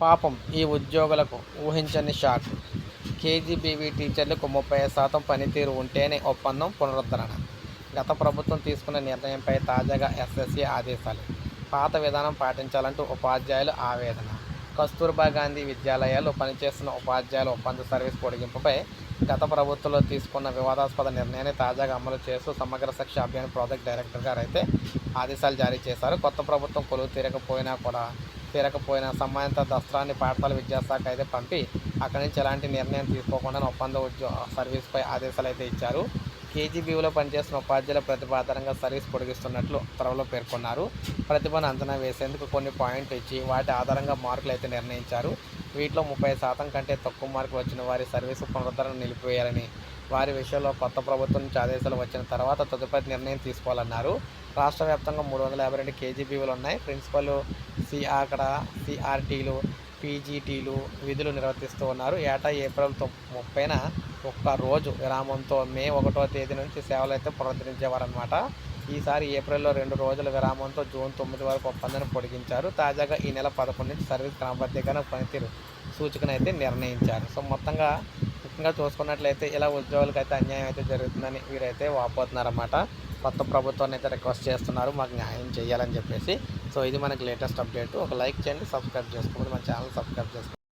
పాపం ఈ ఉద్యోగులకు ఊహించని షాక్. కేజీబీవీ టీచర్లకు ముప్పై శాతం పనితీరు ఉంటేనే ఒప్పందం పునరుద్ధరణ. గత ప్రభుత్వం తీసుకున్న నిర్ణయంపై తాజాగా ఎస్ఎస్సీ ఆదేశాలు. పాత విధానం పాటించాలంటూ ఉపాధ్యాయులు ఆవేదన. కస్తూర్బా గాంధీ విద్యాలయాలు పనిచేస్తున్న ఉపాధ్యాయుల ఒప్పంద సర్వీస్ పొడిగింపుపై గత ప్రభుత్వంలో తీసుకున్న వివాదాస్పద నిర్ణయాన్ని తాజాగా అమలు చేస్తూ సమగ్ర శిక్ష అభియాన్ ప్రాజెక్ట్ డైరెక్టర్ గారు అయితే ఆదేశాలు జారీ చేశారు. కొత్త ప్రభుత్వం కొలువు తీరకపోయినా కూడా తీరకపోయినా సంబంధిత దస్త్రాన్ని పాఠశాల విద్యాశాఖ అయితే పంపి అక్కడి నుంచి ఎలాంటి నిర్ణయం తీసుకోకుండా ఒప్పంద ఉద్యో సర్వీస్పై ఆదేశాలు అయితే ఇచ్చారు. కేజీబీలో పనిచేస్తున్న ఉపాధ్యాయుల ప్రతిభ ఆధారంగా సర్వీస్ పొడిగిస్తున్నట్లు ఉత్తర్వులో పేర్కొన్నారు. ప్రతిభను అంచనా వేసేందుకు కొన్ని పాయింట్లు ఇచ్చి వాటి ఆధారంగా మార్కులు అయితే నిర్ణయించారు. వీటిలో ముప్పై శాతం కంటే తక్కువ మార్కులు వచ్చిన వారి సర్వీసు పునరుద్ధరణ నిలిపివేయాలని వారి విషయంలో కొత్త ప్రభుత్వం నుంచి ఆదేశాలు వచ్చిన తర్వాత తదుపరి నిర్ణయం తీసుకోవాలన్నారు. రాష్ట్ర వ్యాప్తంగా మూడు వందల యాభై రెండు కేజీబీలు ఉన్నాయి. ప్రిన్సిపల్ సి అక్కడ సిఆర్టీలు పీజీటీలు విధులు నిర్వర్తిస్తూ ఉన్నారు. ఏటా ఏప్రిల్ తొ ముప్పైన ఒక్క రోజు విరామంతో మే ఒకటో తేదీ నుంచి సేవలు అయితే పునరుద్ధరించేవారనమాట ఈసారి ఏప్రిల్లో రెండు రోజుల విరామంతో జూన్ తొమ్మిది వరకు ఒప్పందాన్ని పొడిగించారు. తాజాగా ఈ నెల పదకొండు నుంచి సర్వీస్ క్రమబద్ధీకరణ పనితీరు సూచికను అయితే నిర్ణయించారు. సో మొత్తంగా ముఖ్యంగా చూసుకున్నట్లయితే ఇలా ఉద్యోగులకు అయితే అన్యాయం అయితే జరుగుతుందని వీరైతే వాపోతున్నారన్నమాట. కొత్త ప్రభుత్వాన్ని అయితే రిక్వెస్ట్ చేస్తున్నారు మాకు న్యాయం చేయాలని చెప్పేసి. సో ఇది మనకి లేటెస్ట్ అప్డేట్ ఒక లైక్ చేయండి సబ్స్క్రైబ్ చేసుకోండి మన ఛానల్ సబ్స్క్రైబ్ చేసుకోండి.